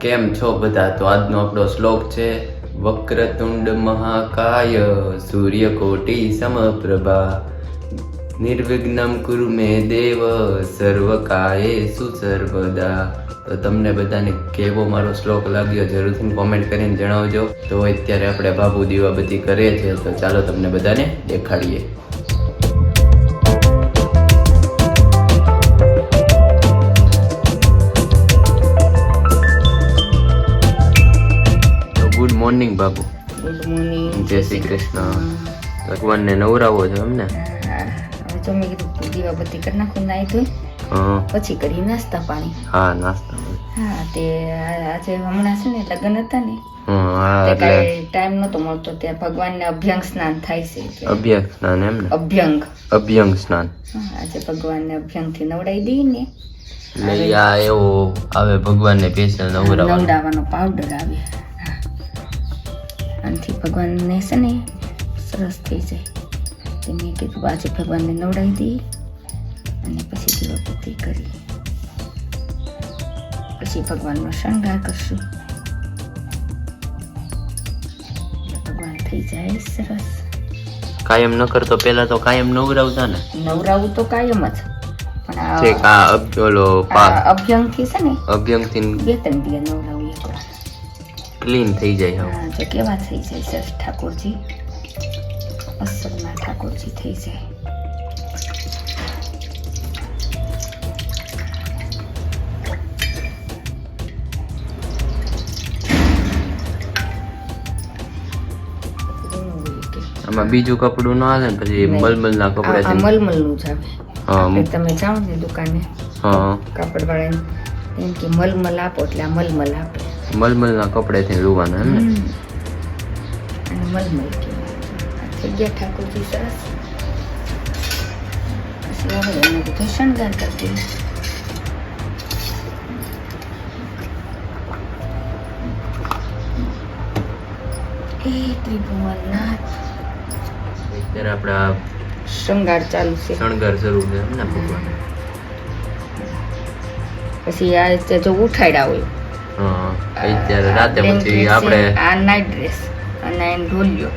કેમ છો બધા? તો આજનો આપણો શ્લોક છે, વક્રતુંડ મહાકાય સૂર્યકોટી સમપ્રભા. નિર્વિઘ્નમ કુરુ મે દેવ સર્વકાયે સુસર્વદા તો તમને બધાને કેવો મારો શ્લોક લાગ્યો જરૂરથી કોમેન્ટ કરીને જણાવજો. તો અત્યારે આપણે બાબુ દીવા બધી છીએ તો ચાલો તમને બધાને દેખાડીએ. મોર્નિંગ બાપુ ગુડ મોર્નિંગ જય શ્રી કૃષ્ણ. ભગવાનને નવરાવો છો એમને? હવે જો મેં કીધું દીવાબત્તી કરી નાખું નાઈ ધોઈ. પછી કરી નાસ્તા પાણી. હા નાસ્તા. હા તે આજે હમણાં છે ને લગ્ન હતા ને ટાઈમ નતો મળતો. ત્યાં ભગવાનને અભ્યંગ સ્નાન થાય છે અભ્યંગ સ્નાન એમ અભ્યંગ. અભ્યંગ સ્નાન. આજે ભગવાનને અભ્યંગથી નવડાવી દઈએ ને. એટલે આ એવો આવે ભગવાનને નવરાવાનો. નવડાવવાનો પાવડર આવે. આનાથી ભગવાનને છે ને સરસ થઈ જાય. તે મેં કીધું આજે ભગવાનને નવડાવી દઈએ અને પછી દીવાબત્તી કરી. પછી ભગવાનનો શણગાર કરશું. ભગવાન થઈ જાય સરસ. કાયમ ન કરતો પેલા તો કાયમ નવરાવતા ને. નવરાવું તો કાયમ જ. પણ આ- અભ્યંગથી છે ને અભ્યંગથી બે ત્રણ દિવસ નવરાવું. ક્લીન થઈ જાય હા, જો કેવા થઈ જાય સર ઠાકોરજી. અસલના ઠાકોરજી થઈ જાય. આમાં બીજું કપડું ન હાલે ને પછી. મલમલ ના કપડા આ મલમલનું જ આવે. હા તમે જાઓ ને દુકાને. હા. કાપડ વાળા એમ કે મલમલ આપો એટલે આ મલમલ આપે. મલમલ ના કપડે થી રૂવાના એમ ને મલમલ કહેવાય. આ થઈ ગયા ઠાકોરજી સરસ. પછી હવે એને બધો શણગાર કરતી અત્યારે આપણે આ ચાલુ છે. શણગાર જરૂર છે એમ ને ભગવાન. પછી આ જો ઉઠાડ્યા હોય. અત્યારે રાતે પછી આપણે આ નાઇટ ડ્રેસ અને ઢોલિયો.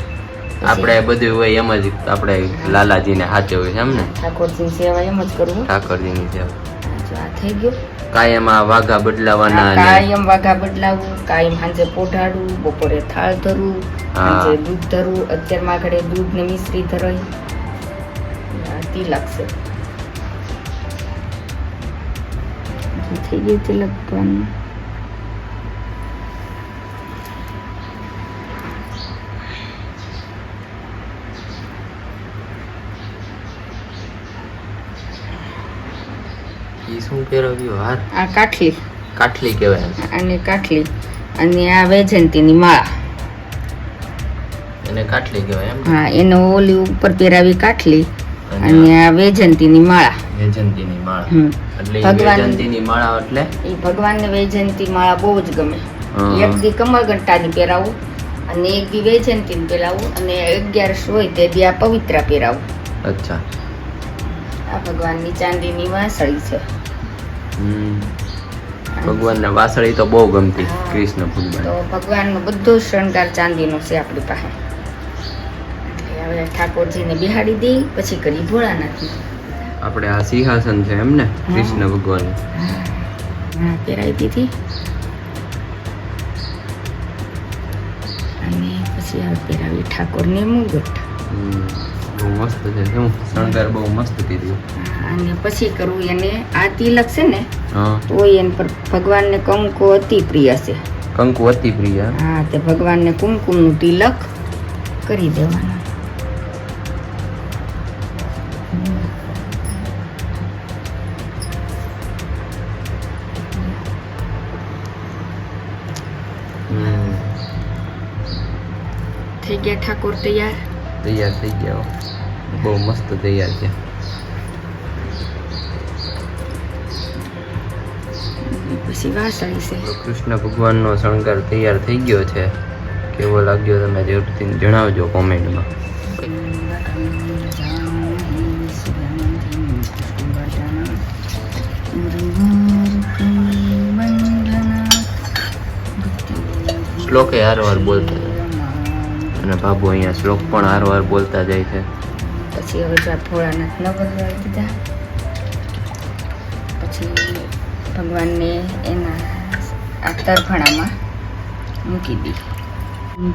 આપણે બધું હોય એમ જ આપણે લાલાજીને હાચે હોય છે એમ ને? ઠાકોરજીની સેવા એમ જ કરવું. ઠાકોરજીની સેવા. આ થઈ ગયો. કાયમ આ વાઘા બદલાવાના કાયમ વાઘા બદલાવું કાયમ સાંજે પોઢાડું બપોરે થાળ ધરવું. સાંજે દૂધ ધરવું અત્યારમાં ઘડે દૂધ ને મિશ્રી ધરાય તિલક છે. થઈ ગયું તિલક ભગવાનનું શું પહેરાવ્યું? હાર? આ કાઠલી કાઠલી કહેવાય. અને કાઠલી. અને આ વૈજયંતીની માળા. એને કાઠલી કહેવાય એમ? હા એનો ઓલી ઉપર પહેરાવી કાઠલી. અને આ વૈજયંતીની માળા. વેજંતીની માળા. એટલે ઈ માળા એટલે? એ ભગવાનને વૈજયંતી માળા બહુ જ ગમે. એક દી કમળઘંટાની પહેરાવું અને એક દી વૈજયંતીની પહેરાવું અને અગિયારસ હોય તે દી આ પવિત્રા પહેરાવું. અચ્છા. આ ભગવાનની ચાંદીની વાસળી છે. ભગવાનને વાસળી તો બહુ ગમતી કૃષ્ણ ભગવાન. તો ભગવાનનો બધો શણગાર ચાંદીનો છે આપણી પાસે. હવે ઠાકોરજીને બિહાડી દઈ પછી કરી ભોળાનાથી આપણે આ સિંહાસન છે એમ ને કૃષ્ણ ભગવાન. હા પહેરાવી દીધી. અને પછી હવે પહેરાવી ઠાકોરને મુગટ. બહુ મસ્ત છે. શું? શણગાર બહુ મસ્ત કીધું અને પછી કરવું એને આ તિલક છે ને તો એન પર ભગવાનને કંકુ અતિ પ્રિય છે. કંકુ અતિ પ્રિય. હા તે ભગવાનને કુમકુમનું તિલક કરી દેવાનું. થઈ ગયા ઠાકોર તૈયાર? તૈયાર થઈ ગયા. બહુ મસ્ત તૈયાર છે. પછી વાસણ છે. કૃષ્ણ ભગવાનનો શણગાર તૈયાર થઈ ગયો છે. કેવો લાગ્યો તમે જરૂરથી જણાવજો કોમેન્ટમાં. શ્લોકે હારવાર બોલતા. અને બાબુ અહીંયા શ્લોક પણ હારવાર બોલતા જાય છે. પછી હવે જો આ ભોળાનાથ ન બદલાવી દીધા પછી ભગવાનને એના આ તરફણામાં મૂકી દી.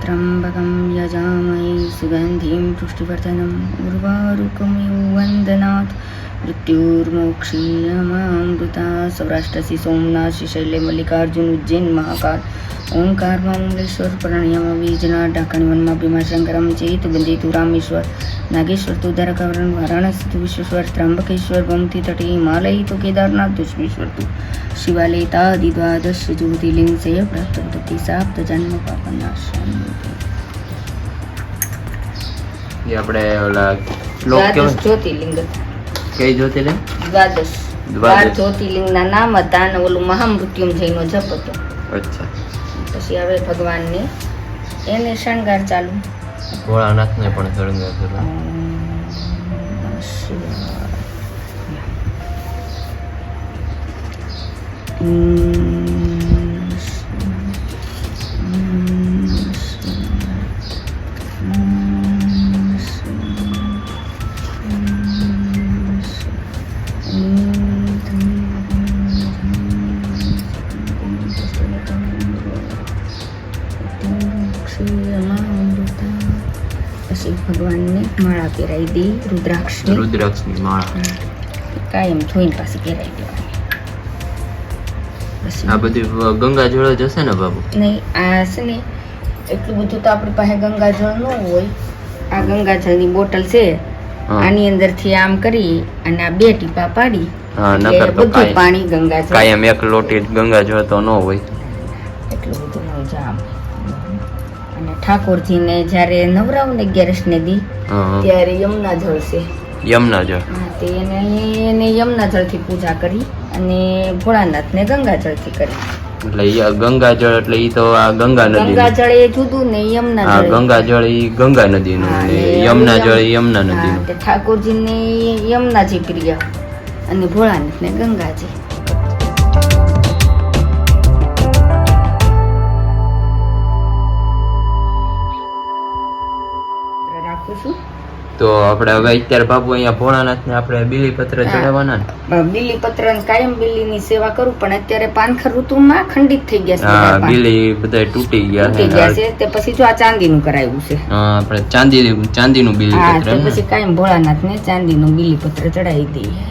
ત્રંબકમ યજામહે સુગંધિમ પુષ્ટિવર્ધનમ ઉર્વારુકમિવ વંદનાથ મૃત્યુર્મોક્ષીયમામૃતા શ્રી સોમનાથ શ્રી શૈલે મલ્લિકાર્જુન ઉજ્જૈન મહાકાલ ઓંકાર મમલેશ્વર પ્રણયમ બીજના ઢાકણી વનમાં ભીમાશંકરમ ચેત બંદિતુ રામેશ્વર નાગેશ્વર તુ દ્વારકાવરણ વારાણસી તુ વિશ્વેશ્વર ત્રંબકેશ્વર ગોમતી તટે હિમાલય તો કેદારનાથ દુષ્મેશ્વર તુ શિવાલયતાદિ દ્વાદશ જ્યોતિર્લિંગ સે પ્રાપ્ત સાપ્ત જન્મ પાપનાશન આપણે ઓલા શ્લોક જ્યોતિર્લિંગ કઈ જ્યોતિર્લિંગ દ્વાદશ. દ્વાદશ. બાર જ્યોતિર્લિંગના નામ હતા અને ઓલું મહામૃત્યુંજયનો જપ હતો. અચ્છા. પછી હવે ભગવાનને એને શણગાર ચાલુ. ભોળાનાથને પણ શણગાર કરો ઓમ રુદ્રાક્ષની રુદ્રાક્ષની માળા કાયમ જોઈને પાછી પહેરાવી દેવાની આ બધી ગંગા જળ જ હશે ને બાબુ નહીં આ છે ને એટલું બધું તો આપણી પાસે ગંગાજળ ન હોય આ ગંગાજળની બોટલ છે આની અંદરથી આમ કરી અને આ બે ટીપા પાડી નકર તો બધું પાણી ગંગાજળ કાયમ એક લોટી ગંગાજળ તો ન હોય એટલું બધું ન જામ અને ઠાકોરજીને જ્યારે નવરાવને અગિયારસને દી ત્યારે યમુના જળ છે. યમુના જળ એને એને યમુના જળથી પૂજા કરી અને ભોળાનાથને ગંગા જળથી કરી. એટલે ગંગાજળ એટલે ઈ તો આ ગંગા નદી ગંગાજળ એ જુદું ને યમુના હા જળ એ ગંગા જળ ઈ ગંગા નદીનું અને યમુના જળ યમ- યમુના નદીનું. ઠાકોરજીને યમુનાજી પ્રિય અને ભોળાનાથને ગંગાજી. તો આપણે હવે અત્યારે બાપુ અહીંયા ભોળાનાથને આપણે બીલીપત્ર. ચડાવવાના ને? બીલીપત્ર ને કાયમ બીલીની સેવા કરું પણ અત્યારે પાનખર ઋતુમાં ખંડિત થઈ ગયા છે હા બીલી બધા તૂટી ગયા તૂટી છે ગયા છે તે પછી જો આ ચાંદીનું કરાવ્યું છે. હા, આપણે ચાંદી ચાંદીનું હા બીલીપત્ર ને? પછી કાયમ ભોળાનાથને ચાંદીનું બીલીપત્ર ચડાવી દઈએ.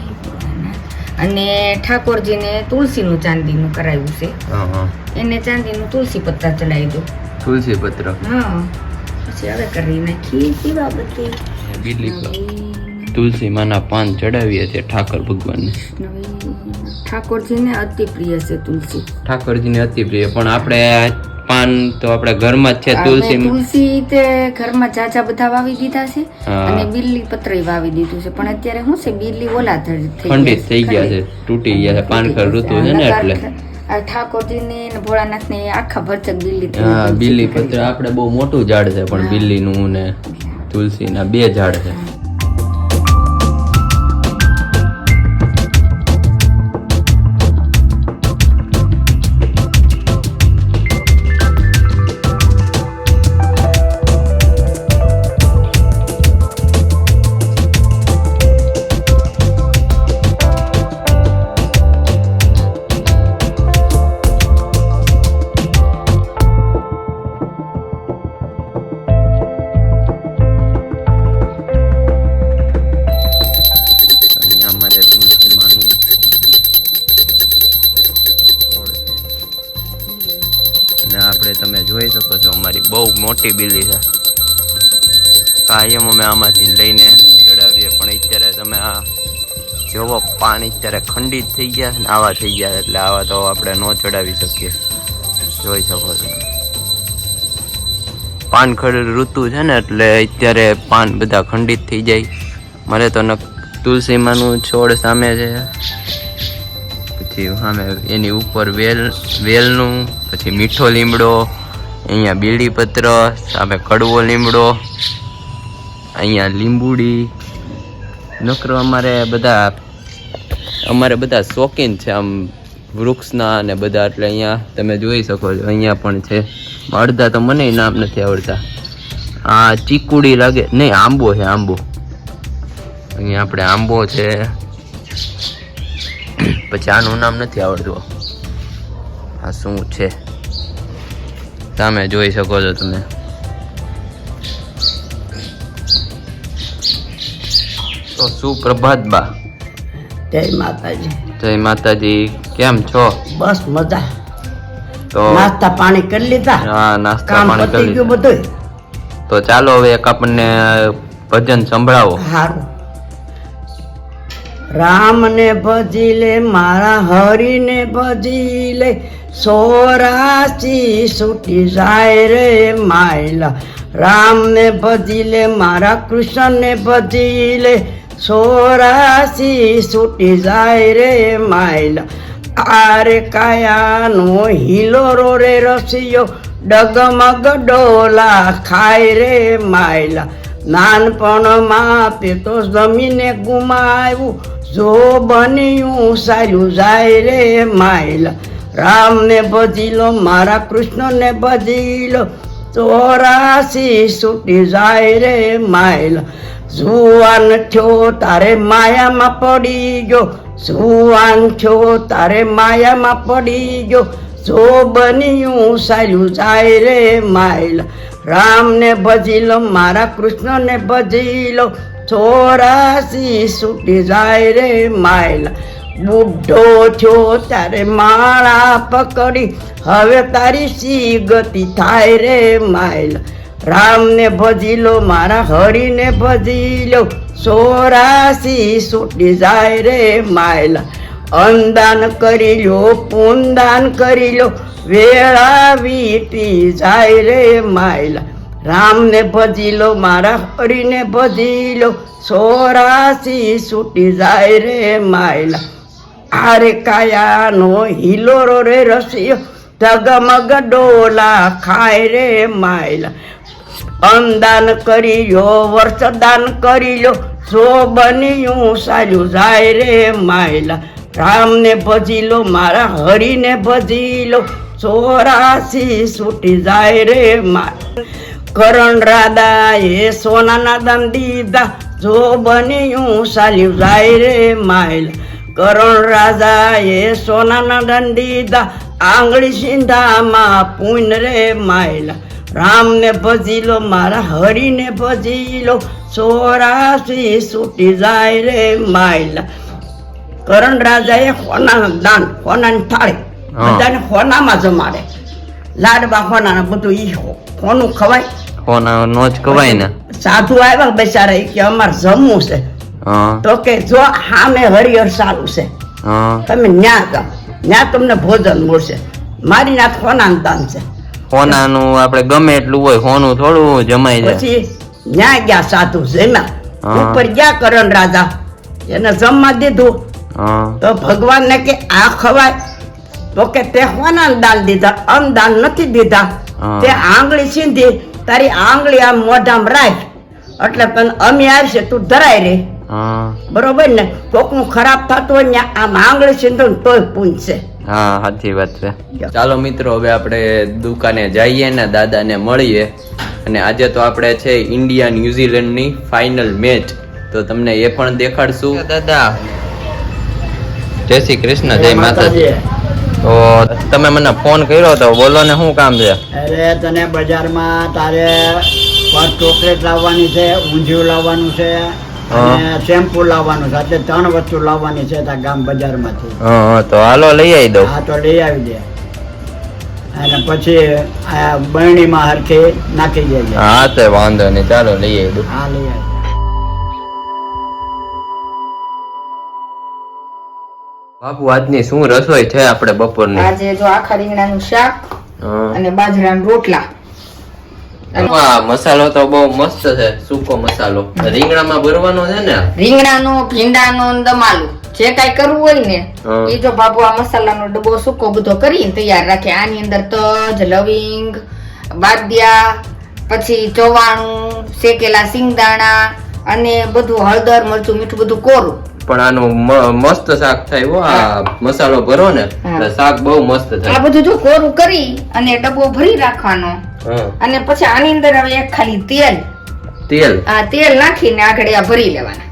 અને ઠાકોરજીને તુલસીનું ચાંદીનું કરાવ્યું છે. એને ચાંદીનું તુલસી પત્તા ચડાવી દો. તુલસી પત્ર? હા પછી હવે કરી નાખી પીવા બધી બીલી તુલસી માના પાન ચડાવીએ છીએ ઠાકર ભગવાનને. ઠાકોરજીને અતિ પ્રિય છે તુલસી. ઠાકોરજીને અતિ પ્રિય પણ આપણે પાન તો આપણે ઘરમાં જ છે તુલસી તુલસી તે ઘરમાં જાજા બધા વાવી દીધા છે અને બિલ્લી પત્ર વાવી દીધું છે પણ અત્યારે શું છે બિલ્લી ઓલા ખંડિત થઈ ગયા છે. તૂટી ગયા છે પાનખર ઋતુ છે. ને એટલે. ઠાકોરજીની ને ભોળાનાથની આખા ભરચક બિલ્લી થઈ હા ગઈ. બીલી પત્ર આપણે બહુ મોટું ઝાડ છે પણ બિલ્લીનું ને તુલસીના બે ઝાડ છે. તમે જોઈ શકો છો, અમારી બહુ મોટી બિલ્લી છે. કાયમ અમે આમાંથી લઈને ચડાવીએ, પણ અત્યારે તમે આ જોવો, પાણી અત્યારે ખંડિત થઈ ગયા છે ને આવા થઈ ગયા છે, એટલે આવા તો આપણે ન ચડાવી શકીએ. જોઈ શકો છો. પાનખડ ઋતુ છે ને, એટલે અત્યારે પાન બધા ખંડિત થઈ જાય. મારે તો તુલસીમાંનું છોડ સામે છે. પછી સામે એની ઉપર વેલ, વેલનું પછી મીઠો લીમડો, અહીંયા બીડીપત્ર, સામે કડવો લીમડો, અહીંયા લીંબુડી. નકરો અમારે બધા અમારે બધા શોખીન છે આમ વૃક્ષના અને બધા, એટલે અહીંયા તમે જોઈ શકો છો, અહીંયા પણ છે. અડધા તો મને નામ નથી આવડતા. આ ચીકુડી લાગે, નહીં, આંબો છે, આંબો. અહીંયા આપણે આંબો છે. પછી આનું નામ નથી આવડતું. આ શું છે? તમે જોઈ શકો છો તમે. તો સુપ્રભાત બા. જય માતાજી. જય માતાજી. કેમ છો? બસ મજા. તો નાસ્તા પાણી કરી લીધા? હા નાસ્તા પાણી કરી લીધું. બધું તો ચાલો હવે એક આપણને ભજન સંભળાવો. સારું રામ ને ભજી લે મારા હરિને ભજી લે સોરાસી છૂટી જાય રે માયલા. રામને ભજી લે મારા કૃષ્ણને ભજી લે સોરાસી છૂટી જાય રે માયલા. આરે કાયાનો હિલોરો રે રસિયો. ડગમગ ડોલા ખાય રે માયલા. નાનપણમાં તે તો જમીને ગુમાવ્યું. જો બન્યું સારું જાય રે માયલા. રામને ભજી લો મારા કૃષ્ણને ભજી લો ચોરાસી છૂટી જાય રે માયલા. જુવાન છો તારે માયામાં પડી ગયો. જુવાન છો તારે માયામાં પડી ગયો. જો બન્યું સારું જાય રે માયલા. રામને ભજી લો મારા કૃષ્ણને ભજી લો ચોરાસી છૂટી જાય રે માયલા. બુઢો છો, તારે માળા પકડી. હવે તારી સી ગતિ થાય રે માયલા રામને ભજી લો, મારા હરીને ભજી લો. સોરાસી છૂટી જાય રે માયલા અનદાન કરી લો, પૂનદાન કરી લો. વેળા વીતી જાય રે માયલા રામને ભજી લો, મારા હરીને ભજી લો. સોરાસી છૂટી જાય રે માયલા આરે કાયાનો હિલોરો રે રસિયો, ધગમગ ડોલા ખાય રે માયલા. અનદાન કરી લો વર્ષદાન કરી લો જો બન્યું સારું જાય રે માયલા. રામને ભજી લો મારા હરીને ભજી લો ચોરાસી છૂટી જાય રે મા કરણ રાધા એ સોનાના દાન દીધા જો બન્યું સાલ્યું જાય રે માયલા. કરણ રાજા એ સોનાના દાન આંગળી સિંધામાં પૂન રે માયલા. રામને ભજી લો મારા હરીને ભજી લો ચોરાસી છૂટી જાય રે માયલા. કરણ રાજાએ હોના દાન હોનાની થાળી. બધાને હોનામાં જમાડે. લાડવા હોનાના બધું ઈ હોનું ખવાય. કોના નો જ ખવાય ને. સાધુ આવ્યા બેચારા કે અમારે જમવું છે. તો કે જો હામે હરિહર સારું છે તમે ન્યા જાઓ. ન્યા તમને ભોજન મળશે. મારી નાથ હોનાનું દાન છે. હોનાનું આપણે ગમે એટલું હોય હોનું થોડું જમાઈ જાય. પછી ન્યા ગયા સાધુ જમ્યા ઉપર ગયા કરણ રાજા. એને જમવા દીધું. તો તો ભગવાનને કે આ ખવાય. તો કે તે હોના દાન દીધા. અન્ન દાન નથી દીધા. તે આંગળી સીંધી. તારી આંગળી આમ મોઢામાં રાખ. એટલે તને અમે આવશે તું ધરાય રે. બરોબર ને? કોકનું ખરાબ થતું હોય ને આ આંગળી સિંધુ તોય પૂંછશે હા સાચી વાત છે. ચાલો મિત્રો હવે આપણે દુકાને જઈએ ને દાદાને મળીએ. અને આજે તો આપણે છે ઇન્ડિયા ન્યુઝીલેન્ડની ફાઇનલ મેચ. તો તમને એ પણ દેખાડશું. દાદા. જય શ્રી કૃષ્ણ જય માતાજી. તો તમે મને ફોન કર્યો તો બોલો ને શું કામ છે? અરે તને બજારમાં તારે પાંચ ચોકલેટ લાવવાની છે ઊંધિયું લાવવાનું છે. અને શેમ્પુ લાવવાનું છે. એટલે ત્રણ વસ્તુ લાવવાની છે તા ગામ બજારમાંથી. હા હા, તો હાલો લઈ આવી દો હા તો લઈ આવી દે. અને પછી આ બરણીમાં હરખી નાખી દેજે. હા તો વાંધો નહીં. ચાલો લઈ આવી દઉં. હા લઈ આવી. બાપુ આજની શું રસોઈ છે આપણે બપોરની? આજે જો આખા રીંગણાનું શાક અને બાજરાના રોટલા. મસાલો તો બહુ મસ્ત છે સૂકો મસાલો. રીંગણામાં ભરવાનો છે ને? રીંગણાનો ભીંડાનો દમાલું. જે કાંઈ કરવું હોય ને એ જો બાબુ આ મસાલાનો ડબ્બો સૂકો બધો કરીને તૈયાર રાખે. આની અંદર તજ લવિંગ બાદિયા પછી ચોવાણું શેકેલા સિંગદાણા અને બધું હળદર મરચું મીઠું બધું કોરું. પણ આનું મસ્ત શાક થાય હો આ મસાલો ભરો ને શાક બહુ મસ્ત આ બધું જો કોરું કરી અને ડબ્બો ભરી રાખવાનો. અને પછી આની અંદર હવે એક ખાલી તેલ. તેલ? આ તેલ નાખીને આગળ ભરી લેવાના.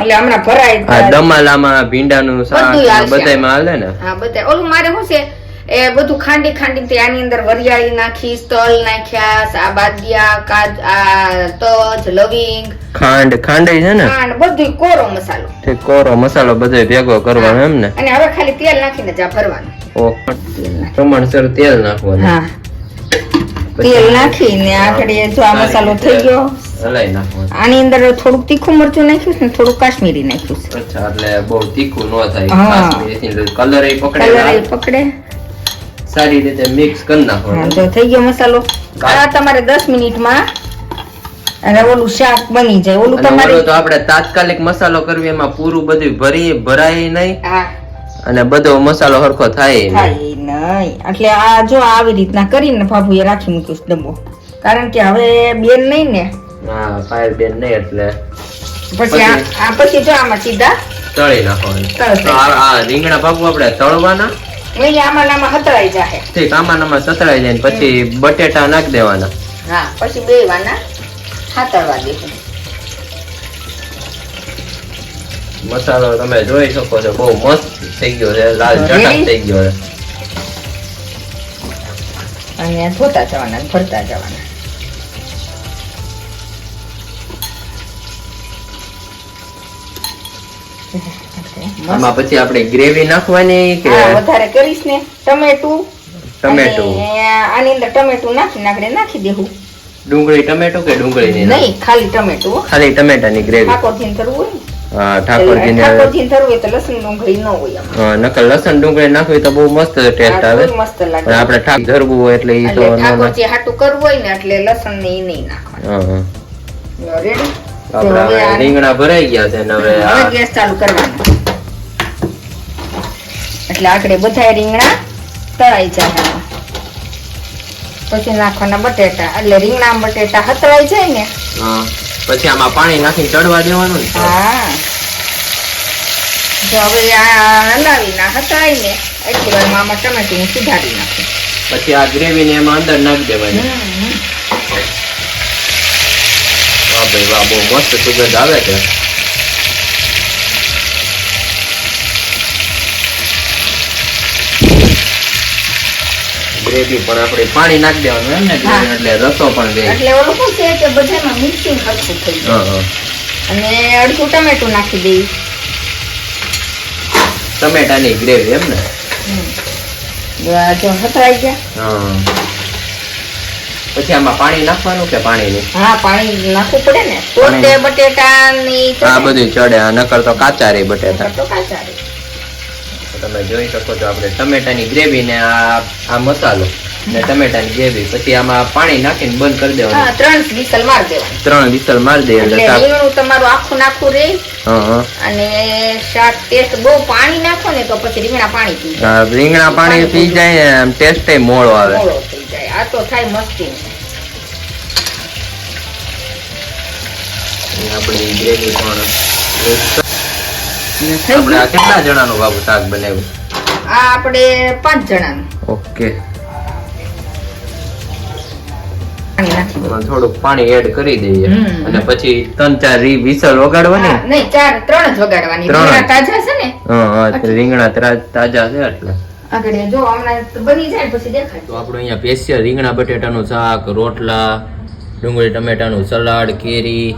એટલે હમણાં ભરાય આ દમાલામાં ભીંડાનું શાક. બધાયમાં હાલે ને? હા બધાય. ઓલું મારે શું છે? એ બધું ખાંડી ખાંડી તે આની અંદર વરિયાળી નાખી તલ નાખ્યા સાબાદિયા કાજ આ તજ લવિંગ. ખાંડ ખાંડ છે ને? ખાંડ બધું કોરો મસાલો. તે કોરો મસાલો બધે ભેગો કરવાનો એમ ને? અને હવે ખાલી તેલ નાખીને જા ભરવાનું. ઓ પ્રમાણસર તેલ નાખવાનું. હા. તેલ નાખીને આગળ એ જો આ મસાલો થઈ ગયો. હલાઈ આની અંદર થોડુંક તીખું મરચું નાખ્યું છે ને થોડુંક કાશ્મીરી નાખ્યું છે. અચ્છા એટલે બહુ તીખું ન થાય. કાશ્મીરી કલર એ કલર એ પકડે પકડે. સારી રીતે મિક્સ કરી નાખો તો થઈ ગયો મસાલો. આ તમારે દસ મિનિટમાં અને ઓલું શાક બની જાય. ઓલું તમારે તો આપણે તાત્કાલિક મસાલો કરવી એમાં પૂરું બધું ભરી ભરાય નહીં. હા. અને બધો મસાલો હરખો થાય નહીં. થાય નહીં એટલે આ જો આવી રીતના કરીને ભાભુએ રાખી મૂક્યું ડબ્બો. કારણ કે હવે બેન નહીં ને. હા ફાયર બેન નહીં એટલે. પછી આ પછી? જો આમાં સીધા તળી નાખવાનું. આ રીંગણા બાપુ આપણે તળવાના? નહીં આમાં ને આમાં હતરાઈ જાહે. ઠીક આમાં આમાં સતળાઈ જાય ને પછી બટેટા નાખી દેવાના. હા પછી બે વાના હાતરવા દેવું મસાલો તમે જોઈ શકો છો બહુ મસ્ત થઈ ગયો છે લાલ ચટાક થઈ ગયો છે. અને ધોતા જવાના ને ભરતા જવાના. આમાં પછી આપણે ગ્રેવી નાખવાની કે વધારે કરીશ ને ટમેટું. ટમેટું? આની અંદર ટમેટું નાખીને નાખડે નાખી દેવું. ડુંગળી ટમેટું કે ડુંગળી નહીં ખાલી ટમેટું. ખાલી ટમેટાની ગ્રેવી ઠાકોરજીને કરવું હોય ઠાકોરજીને કરવું લસણ ડુંગળી નાખવી તો બહુ મસ્ત ટેસ્ટ આવે. મસ્ત લાગે. પણ આપણે ઠાક ધરવું હોય એટલે ઈ તો ઠાકોરજી હાટું કરવું હોય ને એટલે લસણ ને ઈ નહીં નાખવાનું. હા, હા. રેડી રીંગણા ભરાઈ ગયા છે ને હવે હવે ગેસ ચાલુ કરવાનો. એટલે આકડે બધા રીંગણા તળાઈ જાય પછી નાખવાના બટેટા. એટલે રીંગણા બટેટા હતળાઈ જાય ને હા. પછી આમાં પાણી નાખીને ચડવા દેવાનું ને હા. જો હવે આ હલાવી ના હતળાઈ ને એટલી વારમાં આમાં ટમેટીને સુધારી નાખું. પછી આ ગ્રેવી ને એમાં અંદર નાખી દેવાની. વાહ ભાઈ વાહ બહુ મસ્ત સુગંધ આવે છે. ગ્રેવી પણ આપણે પાણી નાખી દેવાનું એમ ને. એટલે રસો પણ રહે એટલે ઓલું શું છે કે બધામાં મિક્સિંગ હરખું થઈ જાય. અને અડધું ટમેટું નાખી દઈ. ટમેટાની ગ્રેવી એમ ને? જો હતરાઈ ગયા. હા. પછી આમાં પાણી નાખવાનું કે પાણી નહીં હા પાણી નાખવું પડે ને. તો. તે બટેટાની આ બધું ચડે. આ નકર તો કાચા રે બટેટા. તો કાચા રહે. તમે જોઈ શકો છો આપણે ટમેટાની ગ્રેવી ને આ આ મસાલો ને ટમેટાની ગ્રેવી પછી આમાં પાણી નાખીને બંધ કરી દેવાનું. ત્રણ વિસલ મારી દેવાનું. ત્રણ વિસલ મારી દઈએ એટલે રીંગણું તમારું આખું નાખું હા અને શાક ટેસ્ટ બહુ પાણી નાખો ને તો પછી રીંગણા પાણી પી જાય. રીંગણા પાણી પી જાય ટેસ્ટ મોળો આવે. મોળો થઈ જાય. આ તો થાય મસ્તી. આપણી ગ્રેવી પણ થઈ આપણે કેટલા જણાનું બાબુ શાક બનાવ્યું? આ આપણે પાંચ જણાનું. ઓકે. પાણી થોડુંક પાણી એડ કરી દઈએ. અને પછી ત્રણ ચાર રી વિસલ વગાડવાની? નહીં ચાર ત્રણ જ વગાડવાની. રીંગણા તાજા છે ને? હા હા રીંગણા તાજા છે એટલે. આગળ જો હમણાં બની જાય પછી દેખાય. તો આપણું અહીંયા સ્પેશિયલ રીંગણા બટેટાનું શાક રોટલા ડુંગળી ટમેટાનું સલાડ કેરી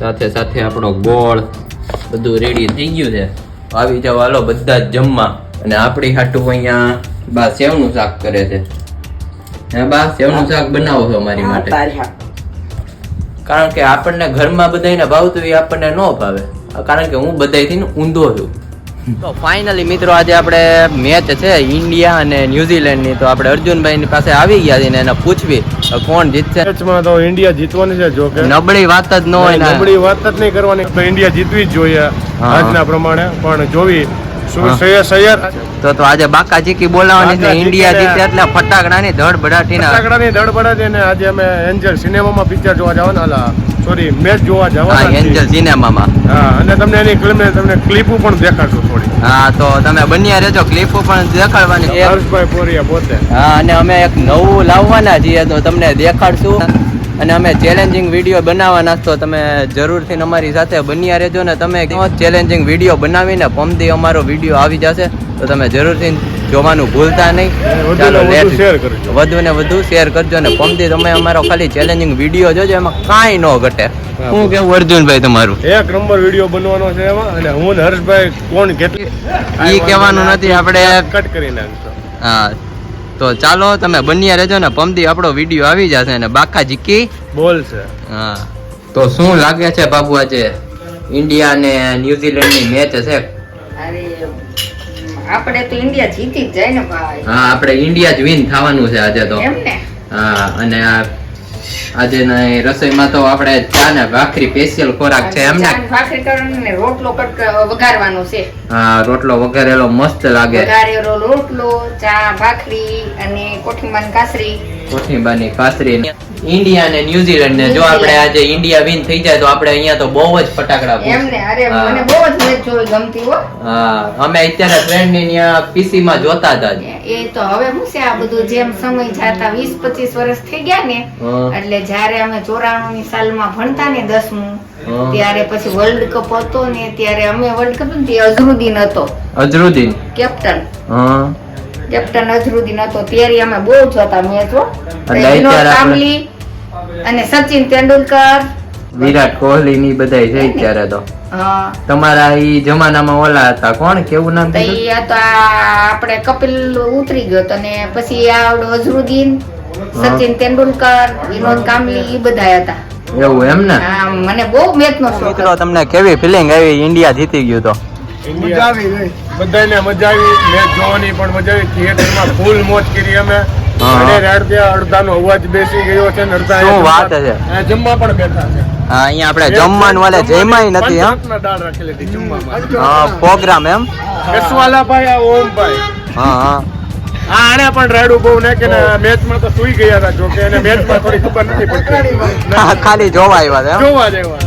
સાથે સાથે આપણો ગોળ. બધું રેડી થઈ ગયું છે. આવી જાવ હાલો બધા જમવા. અને આપણી હાટું અહીંયા બા સેવનું શાક કરે છે. હે બા સેવનું શાક બનાવો છો મારી માટે. કારણ કે આપણને ઘરમાં બધાને ભાવતું એ આપણને ન ભાવે. કારણ કે હું બધાથી ઊંધો છું. તો ફાઇનલી મિત્રો આજે આપણે મેચ છે ઇન્ડિયા અને ન્યુઝીલેન્ડની તો આપણે અર્જુનભાઈ ની પાસે આવી ગયા છીએ ને એને પૂછવી કોણ જીતશે. મેચમાં તો ઇન્ડિયા જીતવાની છે જો કે. નબળી વાત જ ન હોય નબળી વાત જ નહીં કરવાની. તો ઇન્ડિયા જીતવી જ જોઈએ આજના પ્રમાણે. પણ જોવી શું. શ્રેયસ અય્યર તો તો આજે બાકા ચીકી બોલાવાની છે ઇન્ડિયા જીતે એટલે ફટાકડાની ધડ બડાટીના ફટાકડાની ધડબડા છે ને આજે અમે એન્જલ સિનેમામાં પિક્ચર જોવા જવાના. સોરી મેચ જોવા જવાના હા એન્જલ સિનેમામાં. હા અને તમને એની ફિલ્મ તમને ક્લિપો પણ દેખાડશું થોડી. હા તો તમે બન્યા રહેજો. ક્લિપો પણ દેખાડવાની છે. હર્ષભાઈ પોરિયા પોતે. હા અને અમે એક નવું લાવવાના છીએ તો તમને દેખાડશું. અને અમે ચેલેન્જિંગ વીડિયો બનાવવાના છો તમે જરૂરથી અમારી સાથે બન્યા રહેજો ને તમે ચેલેન્જિંગ વીડિયો બનાવીને પમદી અમારો વીડિયો આવી જશે. તો તમે જરૂરથી જોવાનું ભૂલતા નહીં. ચાલો લેટ વધુ ને વધુ શેર કરજો ને પમદી તમે અમારો ખાલી ચેલેન્જિંગ વીડિયો જોજો એમાં કાંઈ ન ઘટે. શું કેવું અર્જુનભાઈ તમારું? એક નંબર વીડિયો બનવાનો છે એમાં અને હું ને હર્ષભાઈ કોણ કેટલી ઈ કહેવાનું નથી આપણે કટ કરી નાખશું. હા તો ચાલો તમે બન્યા રહેજો ને પમદી આપણો વીડિયો આવી જશે અને બાકા જીકી બોલશે હા. તો શું લાગે છે બાબુ આજે? ઇન્ડિયા અને ન્યુઝીલેન્ડની મેચ છે આપણે તો ઇન્ડિયા જીતી જ જાય ને ભાઈ. હા આપણે ઇન્ડિયા જ વિન થવાનું છે આજે તો. એમ ને? હા અને આ આજે ના રસોઈમાં તો આપણે ચા ને ભાખરી સ્પેશિયલ ખોરાક છે એમ ને? ભાખરી કરવાનું ને રોટલો કટ વઘારવાનો છે. હા રોટલો વઘારેલો મસ્ત લાગે. વઘારેલો રોટલો ચા ભાખરી અને કોઠીમાં કાસરી કોઠીબાની કાસરી ઇન્ડિયા ને ન્યુઝીલેન્ડ ને જો આપણે આજે ઇન્ડિયા વિન થઈ જાય તો આપણે અહીંયા તો બહુ જ ફટાકડા એમ ને અરે મને બહુ જ મેચ ગમતી હો. હા અમે અત્યારે ફ્રેન્ડ ને ત્યાં પીસી માં જોતા હતા એ તો હવે હું છે આ બધું જેમ સમય જાતા વીસ પચીસ વર્ષ થઈ ગયા ને એટલે જ્યારે અમે ચોરાણું ની સાલમાં ભણતા ને દસમું હા. ત્યારે પછી વર્લ્ડ કપ હતો ને ત્યારે અમે વર્લ્ડ કપ ને તે અઝરુદ્દીન હતો. અઝરુદ્દીન. કેપ્ટન હા. કેપ્ટન અઝરુદ્દીન હતો. ત્યારે અમે બહુ જોતા મેચો વિનોદ અત્યારે અને સચિન તેંડુલકર. વિરાટ કોહલી ની બધા છે ત્યારે તો. તમારા ઈ જમાનામાં ઓલા હતા. કોણ કેવું નામ તો ઈ આ તો આપણે કપિલ ઉતરી ગયો તો ને પછી આ આવડો અઝરુદ્દીન સચિન તેંડુલકર વિનોદ કાંબલી ઈ બધા હતા. એવું એમ ને? મને બહુ મેચ નો શોખ તમને કેવી ફિલિંગ આવી? ઇન્ડિયા જીતી ગયું તો? ઇન્ડિયા બધાને મજા આવી. મેચ જોવાની પણ મજા આવી. થિયેટરમાં ફૂલ મોજ કરી અમે. અને રાત અડધાનો અવાજ બેસી ગયો છે ને અડધા શું વાત છે? જમવા પણ બેઠા છે. હા અહીંયા આપણે જમવાનું વાલે જયમાય નથી હા? દાળ રાખેલી હતી જમવામાં. હા પ્રોગ્રામ એમ? આ ઓમભાઈ. હા હા. આને પણ રાડું બહુ નાખે ને મેચમાં તો સુઈ ગયા હતા જોકે એને મેચમાં થોડી ખબર નથી પડતી. ખાલી જોવા આવ્યા હતા જોવા જેવા